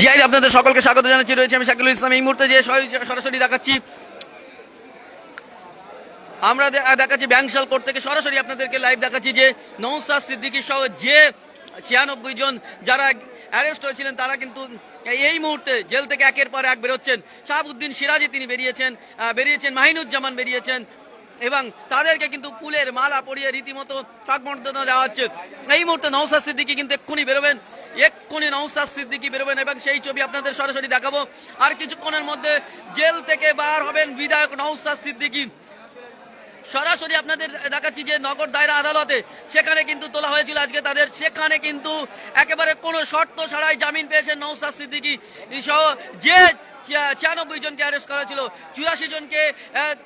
GI আপনাদের সকলকে স্বাগত জানাচ্ছি। রয়েছে আমি শাকিলুল ইসলাম। এই মুহূর্তে যে সরাসরি দেখাচ্ছি, আমরা দেখাচ্ছি ব্যাংশাল কোর্ট থেকে। সরাসরি আপনাদেরকে লাইভ দেখাচ্ছি যে নৌসাদ সিদ্দিকী সহ যে ছিয়ানব্বই জন যারা অ্যারেস্ট হয়েছিলেন, তারা কিন্তু এই মুহূর্তে জেল থেকে একের পর এক বেরোচ্ছেন। শাহাবুদ্দিন সিরাজি তিনি বেরিয়েছেন বেরিয়েছেন, মাহিনুজ্জামান বেরিয়েছেন। এবং তাদেরকে কিন্তু ফুলের মালা পরিয়ে রীতিমতো প্রাকমর্দনা দেওয়া হচ্ছে এই মুহূর্তে নৌসাদ সিদ্দিকি কিন্তু এক্ষুনি বেরোবেন। এক্ষুনি নৌসাদ সিদ্দিকি বেরোবেন এবং সেই ছবি আপনাদের সরাসরি দেখাবো। আর কিছুক্ষণের মধ্যে জেল থেকে বার হবেন বিধায়ক নৌসাদ সিদ্দিকি। সরাসরি আপনাদের দেখাচ্ছি যে নগর দায়রা আদালতে সেখানে কিন্তু তোলা হয়েছিল আজকে তাদের। সেখানে কিন্তু একেবারে কোনো শর্ত ছাড়াই জামিন পেয়েছেন নৌসাদ সিদ্দিকি। সহ যে ছিয়ানব্বই জনকে অ্যারেস্ট করা ছিল। চুরাশি জনকে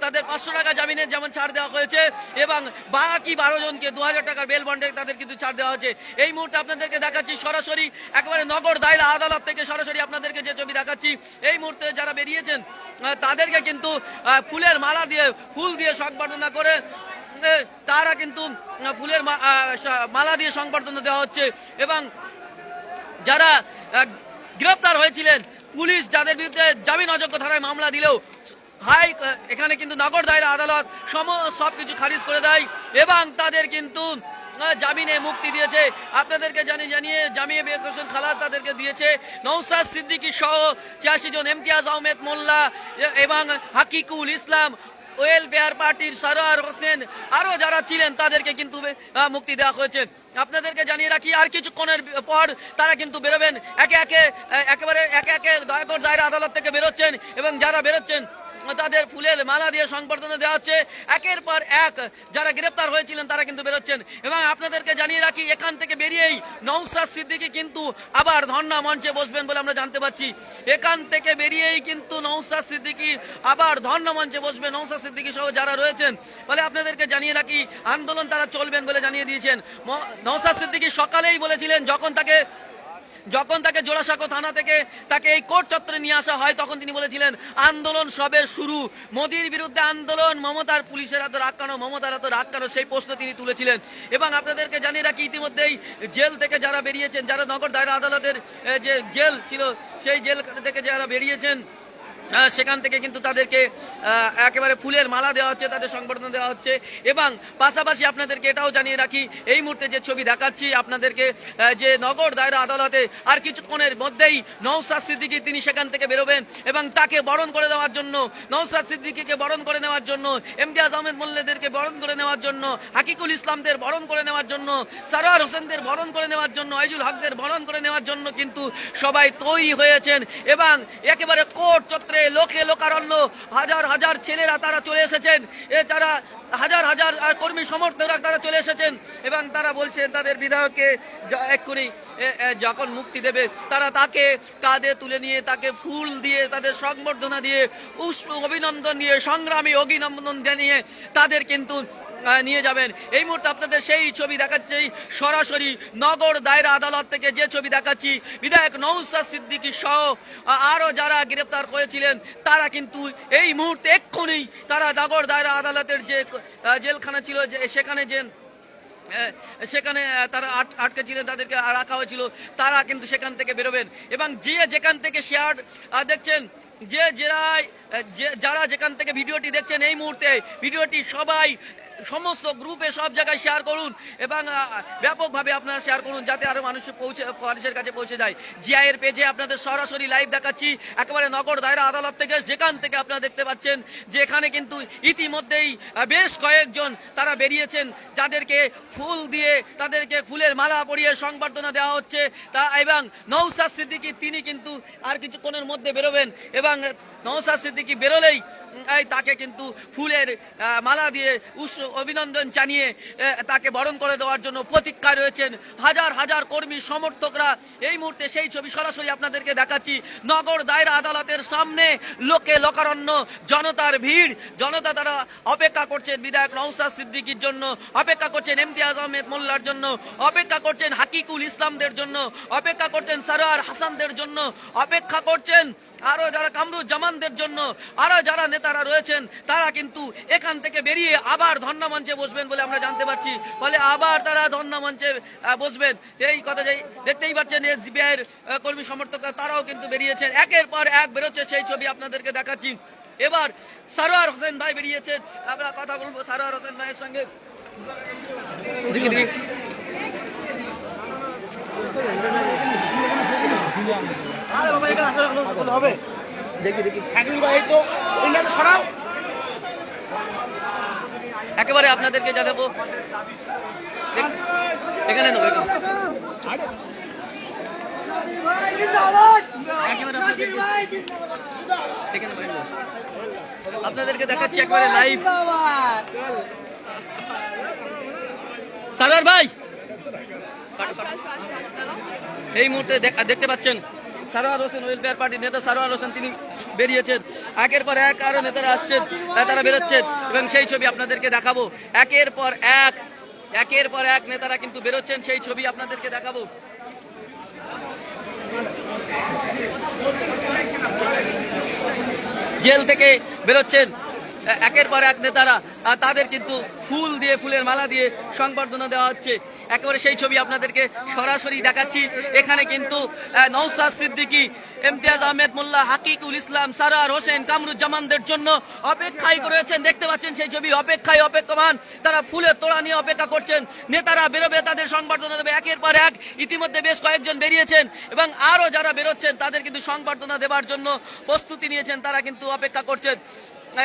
তাদের পাঁচশো টাকা জামিনের যেমন ছাড় দেওয়া হয়েছে, এবং বাকি বারো জনকে দু হাজার টাকার বেল বন্ডে তাদের কিন্তু ছাড় দেওয়া হয়েছে। এই মুহূর্তে আপনাদেরকে দেখাচ্ছি সরাসরি, একেবারে নগর দায়রা আদালত থেকে সরাসরি আপনাদেরকে যে ছবি দেখাচ্ছি, এই মুহূর্তে যারা বেরিয়েছেন তাদেরকে কিন্তু ফুলের মালা দিয়ে, ফুল দিয়ে সংবর্ধনা করে তারা কিন্তু ফুলের মালা দিয়ে সংবর্ধনা দেওয়া হচ্ছে। এবং যারা গ্রেপ্তার হয়েছিলেন পুলিশ যাদের বিরুদ্ধে জামিন অযোগ্য ধারায় মামলা দিলেও হাই, এখানে কিন্তু নগর দায়রা আদালত সম সবকিছু খারিজ করে দেয় এবং তাদের কিন্তু জামিনে মুক্তি দিয়েছে। আপনাদেরকে জানি, জানিয়ে জামিয়ে বেকসন খালাস তাদেরকে দিয়েছে। নৌসাদ সিদ্দিকী সহ ছিয়াশি জন, ইমতিয়াজ আহমেদ মোল্লা এবং হাকিকুল ইসলাম ওয়েলফেয়ার পার্টির সারোয়ার হোসেন আরও যারা ছিলেন, তাদেরকে কিন্তু মুক্তি দেওয়া হয়েছে। আপনাদেরকে জানিয়ে রাখি, আর কিছুক্ষণের পর তারা কিন্তু বেরোবেন। একে একে একেবারে একে একে দায়কর দায়রা আদালত থেকে বেরোচ্ছেন এবং যারা বেরোচ্ছেন তাদের ফুলের মালা দিয়ে সংবর্ধনা দেওয়া হচ্ছে। একের পর এক যারা গ্রেপ্তার হয়েছিলেন, তারা কিন্তু বেরোচ্ছেন। এবং আপনাদেরকে জানিয়ে রাখি, এখান থেকে বেরিয়েই নৌসাদ সিদ্দিকী কিন্তু আবার ধর্ণা মঞ্চে বসবেন বলে আমরা জানতে পারছি। এখান থেকে বেরিয়েই কিন্তু নৌসাদ সিদ্দিকী আবার ধর্ণা মঞ্চে বসবে নৌসাদ সিদ্দিকী সহ যারা রয়েছেন। বলে আপনাদেরকে জানিয়ে রাখি, আন্দোলন তারা চলবেন বলে জানিয়ে দিয়েছেন। নৌসাদ সিদ্দিকী সকালেই বলেছিলেন, যখন তাকে যখন তাকে জোড়াসাঁকো থানা থেকে তাকে এই কোর্ট চত্বরে নিয়ে আসা হয়, তখন তিনি বলেছিলেন, আন্দোলন সবে শুরু। মোদির বিরুদ্ধে আন্দোলন, মমতার পুলিশের এত রাখানো মমতার এত রাখানো সেই প্রশ্ন তিনি তুলেছিলেন। এবং আপনাদেরকে জানিয়ে রাখি, ইতিমধ্যেই জেল থেকে যারা বেরিয়েছেন, যারা নগর দায়রা আদালতের যে জেল ছিল, সেই জেল থেকে যারা বেরিয়েছেন সেখান থেকে কিন্তু তাদেরকে একেবারে ফুলের মালা দেওয়া হচ্ছে, তাদের সংবর্ধনা দেওয়া হচ্ছে। এবং পাশাপাশি আপনাদেরকে এটাও জানিয়ে রাখি, এই মুহূর্তে যে ছবি দেখাচ্ছি, আপনাদেরকে যে নগর দায়রা আদালতে আর কিছুক্ষণের মধ্যেই নৌসাদ সিদ্দিকী তিনি সেখান থেকে বেরোবেন এবং তাকে বরণ করে দেওয়ার জন্য নৌসাদ সিদ্দিকীকে বরণ করে নেওয়ার জন্য, এমতিয়াজ আহমেদ মোল্লাদেরকে বরণ করে নেওয়ার জন্য, হাকিকুল ইসলামদের বরণ করে নেওয়ার জন্য, সারোয়ার হোসেনদের বরণ করে নেওয়ার জন্য, আইজুল হকদের বরণ করে নেওয়ার জন্য কিন্তু সবাই তৈরি হয়েছেন এবং একেবারে কোর্ট চত্বরে লোকে লোকারণ্য হাজার হাজার ছেলেরা তারা চলে এসেছেন। এ তারা হাজার হাজার কর্মী সমর্থকরা তারা চলে এসেছেন এবং তারা বলছেন তাদের বিধায়ককে এক্ষুনি যখন মুক্তি দেবে, তারা তাকে কাঁধে তুলে নিয়ে, তাকে ফুল দিয়ে, তাদের সংবর্ধনা দিয়ে উষ্ণ অভিনন্দন দিয়ে, সংগ্রামী অভিনন্দন জানিয়ে তাদের কিন্তু নিয়ে যাবেন। এই মুহূর্তে আপনাদের সেই ছবি দেখাচ্ছি, সরাসরি নগর দায়রা আদালত থেকে যে ছবি দেখাচ্ছি, বিধায়ক নৌসাদ সিদ্দিকী সহ আরও যারা গ্রেপ্তার করেছিলেন তারা কিন্তু এই মুহূর্তে এক্ষুনি তারা নগর দায়রা আদালতের যে জেলখানা ছিল সেখানে যে সেখানে তারা আট- আটকে ছিলেন তাদেরকে রাখা হয়েছিল তারা কিন্তু সেখান থেকে বেরোবেন। এবং যে যেখান থেকে শেয়ার দেখছেন, যে যারা যারা যেখান থেকে ভিডিওটি দেখছেন এই মুহূর্তে, ভিডিওটি সবাই সমস্ত গ্রুপে সব জায়গায় শেয়ার করুন এবং ব্যাপকভাবে আপনারা শেয়ার করুন যাতে আরও মানুষ পৌঁছে মানুষের কাছে পৌঁছে যায়। জিআইয়ের পেজে আপনাদের সরাসরি লাইভ দেখাচ্ছি। একেবারে নগর দায়রা আদালত থেকে, যেখান থেকে আপনারা দেখতে পাচ্ছেন যে এখানে কিন্তু ইতিমধ্যেই বেশ কয়েকজন তারা বেরিয়েছেন, যাদেরকে ফুল দিয়ে, তাদেরকে ফুলের মালা পরিয়ে সংবর্ধনা দেওয়া হচ্ছে। তা এবং নৌসাদ সিদ্দিকী, তিনি কিন্তু আর কিছুক্ষণের মধ্যে বেরোবেন এবং নৌসাদ সিদ্দিকী বেরোলেই তাকে কিন্তু ফুলের মালা দিয়ে উষ্ণ অভিনন্দন জানিয়ে তাকে বরণ করে দেওয়ার জন্য প্রতীক্ষায় রয়েছেন হাজার হাজার কর্মী সমর্থকরা। এই মুহূর্তে সেই ছবি সরাসরি আপনাদেরকে দেখাচ্ছি। নগর দায়রা আদালতের সামনে লোকে লোকারণ্য, জনতার ভিড়। জনতা তারা অপেক্ষা করছেন বিধায়ক নৌসাদ সিদ্দিকির জন্য, অপেক্ষা করছেন ইমতিয়াজ আহমেদ মোল্লার জন্য, অপেক্ষা করছেন হাকিকুল ইসলামদের জন্য, অপেক্ষা করছেন সারোয়ার হাসানদের জন্য, অপেক্ষা করছেন আরও যারা কামরুজ্জামান কামরুজ্জামানদের জন্য আরও যারা নেতারা রয়েছেন, তারা কিন্তু এখান থেকে বেরিয়ে আবার ধর্ণা মঞ্চে বসবেন বলে আমরা জানতে পারছি। ফলে আবার তারা ধর্ণা মঞ্চে বসবেন। এই কথা যাই দেখতেই পাচ্ছেন এসবিআই এর কর্মী সমর্থকরা, তারাও কিন্তু বেরিয়েছেন। একের পর এক বেরোচ্ছে সেই ছবি আপনাদেরকে দেখাচ্ছি। এবার সারোয়ার হোসেন ভাই বেরিয়েছেন আমরা কথা বলব সারোয়ার হোসেন ভাইয়ের সঙ্গে। দেখি দেখি দেখি দেখি একেবারে আপনাদেরকে জানাব এখানে নেব এখানে আপনাদেরকে এখানে নেব। আপনাদেরকে দেখাচ্ছি একবারে লাইভ সারার ভাই এই মুহূর্তে দেখ- দেখতে পাচ্ছেন সারোয়ার হোসেন ওয়েলফেয়ার পার্টির নেতা সারোয়ার হোসেন, তিনি বেরিয়েছেন। একের পর এক আরও নেতারা আসছেন তারা বেরোচ্ছেন এবং সেই ছবি আপনাদেরকে দেখাবো। একের পর এক, একের পর এক নেতারা কিন্তু বেরোচ্ছেন, সেই ছবি আপনাদেরকে দেখাবো। জেল থেকে বেরোচ্ছেন, একের পর এক নেতারা তাদের কিন্তু ফুল দিয়ে, ফুলের মালা দিয়ে সংবর্ধনা দেওয়া হচ্ছে। একেবারে সেই ছবি আপনাদেরকে সরাসরি দেখাচ্ছি। এখানে কিন্তু আহ, নওসাদ সিদ্দিকী ইমতিয়াজ আহমেদ মোল্লা হাকিকুল ইসলাম সারার হোসেন কামরুজ্জামানদের জন্য অপেক্ষায় রয়েছেন। দেখতে পাচ্ছেন সেই ছবি অপেক্ষায় অপেক্ষমান। তারা ফুলের তোড়া নিয়ে অপেক্ষা করছেন। নেতারা বেরোবে তাদের সংবর্ধনা দেবে। একের পর এক ইতিমধ্যে বেশ কয়েকজন বেরিয়েছেন এবং আরও যারা বেরোচ্ছেন তাদের কিন্তু সংবর্ধনা দেওয়ার জন্য প্রস্তুতি নিয়েছেন। তারা কিন্তু অপেক্ষা করছেন।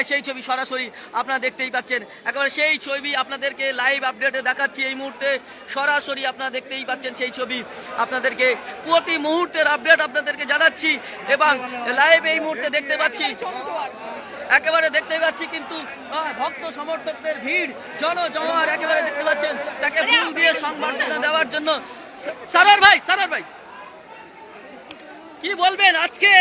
সেই ছবি সরাসরি আপনারা দেখতেই পাচ্ছেন। একেবারে সেই ছবি আপনাদেরকে লাইভ আপডেটে দেখাচ্ছি। এই মুহূর্তে সরাসরি আপনারা দেখতেই পাচ্ছেন সেই ছবি। আপনাদেরকে প্রতি মুহূর্তের আপডেট আপনাদেরকে জানাচ্ছি এবং লাইভ এই মুহূর্তে দেখতে পাচ্ছি। একেবারে দেখতে পাচ্ছি কিন্তু ভক্ত সমর্থকদের ভিড়, জনজমার একেবারে দেখতে পাচ্ছেন। তাকে ফুল দিয়ে সংবর্ধনা দেওয়ার জন্য। সারার ভাই সারার ভাই। কি বলবেন আজকে?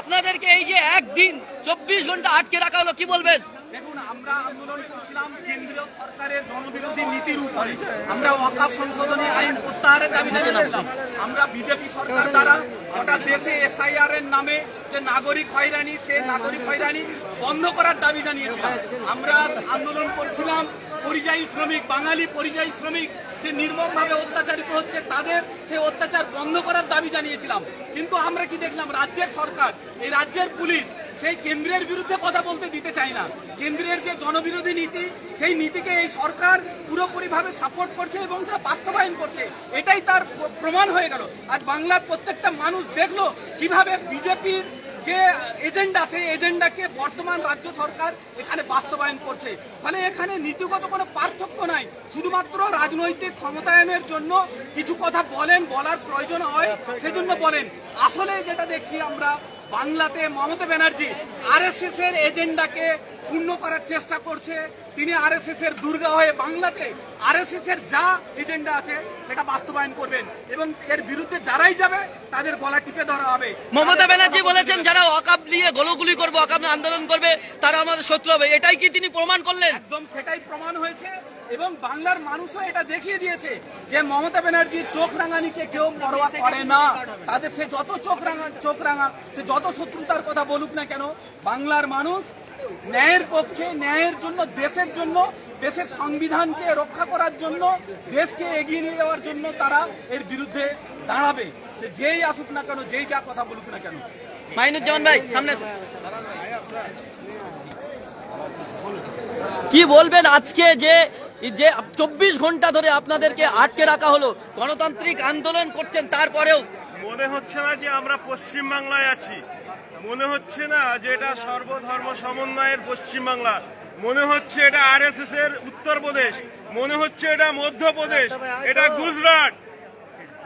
আপনাদেরকে এই যে একদিন চব্বিশ ঘণ্টা আটকে রাখা হলো কি বলবেন? দেখুন আমরা আন্দোলন করছিলাম কেন্দ্রীয় সরকারের জনবিরোধী নীতির উপরে। আমরা ওয়াকাফ সংশোধনী আইন প্রত্যাহারের দাবি জানিয়েছিলাম আমরা বিজেপি সরকার দ্বারা গোটা দেশে এসআইআর এর নামে যে নাগরিক হয়রানি সেই নাগরিক হয়রানি বন্ধ করার দাবি জানিয়েছিলাম। আমরা আন্দোলন করছিলাম পরিযায়ী শ্রমিক বাঙালি পরিযায়ী শ্রমিক। যে নির্মমভাবে অত্যাচারিত হচ্ছে, তাদের সেই অত্যাচার বন্ধ করার দাবি জানিয়েছিলাম। কিন্তু আমরা কি দেখলাম? রাজ্যের সরকার, এই রাজ্যের পুলিশ সেই কেন্দ্রের বিরুদ্ধে কথা বলতে দিতে চায় না। কেন্দ্রের যে জনবিরোধী নীতি, সেই নীতিকে এই সরকার পুরোপুরিভাবে সাপোর্ট করছে এবং তারা বাস্তবায়ন করছে। এটাই তার প্রমাণ হয়ে গেল। আজ বাংলার প্রত্যেকটা মানুষ দেখল কীভাবে বিজেপির যে এজেন্ডা, সেই এজেন্ডাকে বর্তমান রাজ্য সরকার এখানে বাস্তবায়ন করছে। ফলে এখানে নীতিগত কোনো পার্থক্য নাই। শুধুমাত্র রাজনৈতিক ক্ষমতায়নের জন্য কিছু কথা বলেন, বলার প্রয়োজন হয়, সেজন্য বলেন। আসলে যেটা দেখছি আমরা, বাংলাতে মমতা ব্যানার্জি আরএসএস এর এজেন্ডাকে পূর্ণ করার চেষ্টা করছে। তিনি আরএসএস এর দুর্গা হয়ে বাংলাতে আরএসএস এর যা এজেন্ডা আছে, সেটা বাস্তবায়ন করবেন। এবং এর বিরুদ্ধে যারাই যাবে তাদের গলা টিপে ধরা হবে। মমতা ব্যানার্জি বলেছেন যারা অকাপ নিয়ে গোলগুলি করবে অকাপ আন্দোলন করবে তারা আমাদের শত্রু হবে। এটাই কি তিনি প্রমাণ করলেন? একদম সেটাই প্রমাণ হয়েছে এবং বাংলার মানুষও এটা দেখিয়ে দিয়েছে যে মমতা ব্যানার্জির চোখ রাঙানিকে কেউ পরোয়া করে না। তাদের সে যত চোখ রাঙা চোখ রাঙা সে যত শত্রুতার কথা বলুক না কেন বাংলার মানুষ ন্যায়ের পক্ষে ন্যায়ের জন্য দেশের জন্য দেশের সংবিধানকে রক্ষা করার জন্য দেশকে এগিয়ে নিয়ে যাওয়ার জন্য তারা এর বিরুদ্ধে দাঁড়াবে। সে যেই আসুক না কেন যেই যা কথা বলুক না কেন। মাইনুজ্জামান ভাই সামনে। কি বলবেন আজকে যে যে চব্বিশ ঘণ্টা ধরে আপনাদেরকে আটকে রাখা হলো গণতান্ত্রিক আন্দোলন করছেন তারপরেও। মনে হচ্ছে না যে আমরা পশ্চিম বাংলায় আছি। মনে হচ্ছে না যে এটা সর্বধর্ম সমন্বয়ের পশ্চিম বাংলা মনে হচ্ছে এটা আরএসএস এর উত্তরপ্রদেশ। মনে হচ্ছে এটা মধ্যপ্রদেশ। এটা গুজরাট।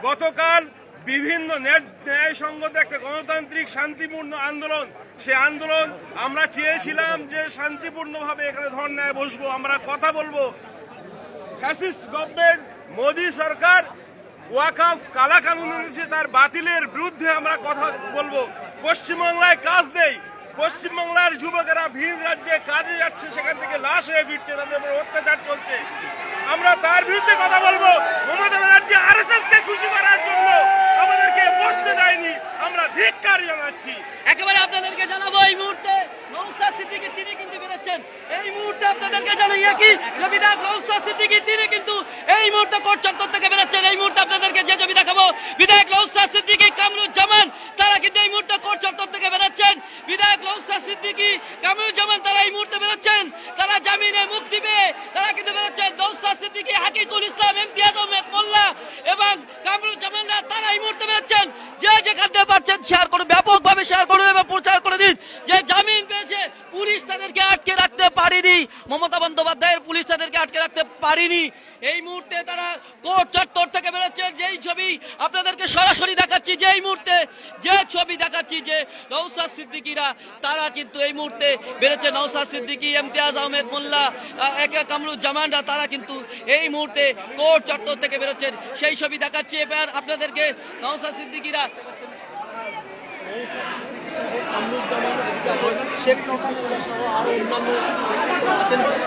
গতকাল বিভিন্ন ন্যায়- ন্যায়সঙ্গত একটা গণতান্ত্রিক শান্তিপূর্ণ আন্দোলন। সে আন্দোলন আমরা চেয়েছিলাম যে শান্তিপূর্ণভাবে এখানে ধর্নায় বসবো। আমরা কথা বলব। ফ্যাসিস্ট গভর্নমেন্ট, মোদী সরকার, ওয়াকাফ কালা কানুন এনেছে, তার বাতিলের বিরুদ্ধে আমরা কথা বলব। পশ্চিমবাংলায় কাজ নেই। পশ্চিমবাংলার যুবকেরা ভিন রাজ্যে কাজে যাচ্ছে, সেখান থেকে লাশ হয়ে ফিরছে, তাদের উপর অত্যাচার চলছে। আমরা তার বিরুদ্ধে কথা বলব। মমতা ব্যানার্জি আরএসএস কে খুশি করার জন্য আমাদেরকে বসতে দেয়নি। আমরা ধিক্কার জানাচ্ছি। একেবারে আপনাদেরকে জানাব এই মুহূর্তে নৌসাদ সিদ্দিকী তিনি কিন্তু বেরোচ্ছেন। এই মুহূর্তে আপনাদেরকে জানাই কি বিধায়ক নৌসাদ সিদ্দিকী তিনি কিন্তু এই মুহূর্তে কোর্ট চত্বর থেকে বেরোচ্ছেন। এই মুহূর্তে আপনাদেরকে যে ছবি দেখাবো, বিধায়ক নৌসাদ সিদ্দিকী কামরুজ্জামান, তারা কিন্তু এই মুহূর্তে কোর্ট চত্বর থেকে বেরোচ্ছেন। বিধায়ক নৌসাদ সিদ্দিকী কামরুজ্জামান, তারা এই মুহূর্তে বেরোচ্ছেন। তারা জামিনে এবং কামরুজ্জামানরা তারা এই মুহূর্তে যে যেখান থেকে পাচ্ছেন শেয়ার করুন, ব্যাপকভাবে শেয়ার করুন এবং প্রচার করে দিন। যে জামিন পেয়েছে, পুলিশ তাদেরকে আটকে রাখতে পারেনি। মমতা বন্দ্যোপাধ্যায়ের পুলিশ তাদেরকে আটকে রাখতে পারেনি। এই মুহূর্তে তারা কোর্ট চত্বর থেকে বেরোচ্ছেন যেই ছবি আপনাদেরকে সরাসরি দেখাচ্ছি যে এই মুহূর্তে, যে ছবি দেখাচ্ছি যে নৌসাদ সিদ্দিকিরা, তারা কিন্তু এই মুহূর্তে বেরোচ্ছে। নৌসাদ সিদ্দিকি, ইমতিয়াজ আহমেদ, মোল্লা একে কামরুজ্জামানরা, তারা কিন্তু এই মুহূর্তে কোর্ট চত্বর থেকে বেরোচ্ছেন। সেই ছবি দেখাচ্ছি এবার আপনাদেরকে নৌসাদ সিদ্দিকিরা। শেখ সহ অন্যান্য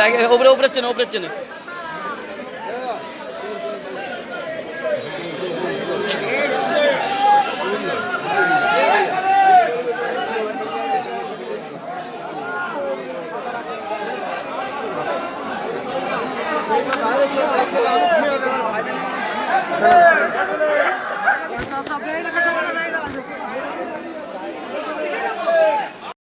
bag, o Pratino, o Pratino.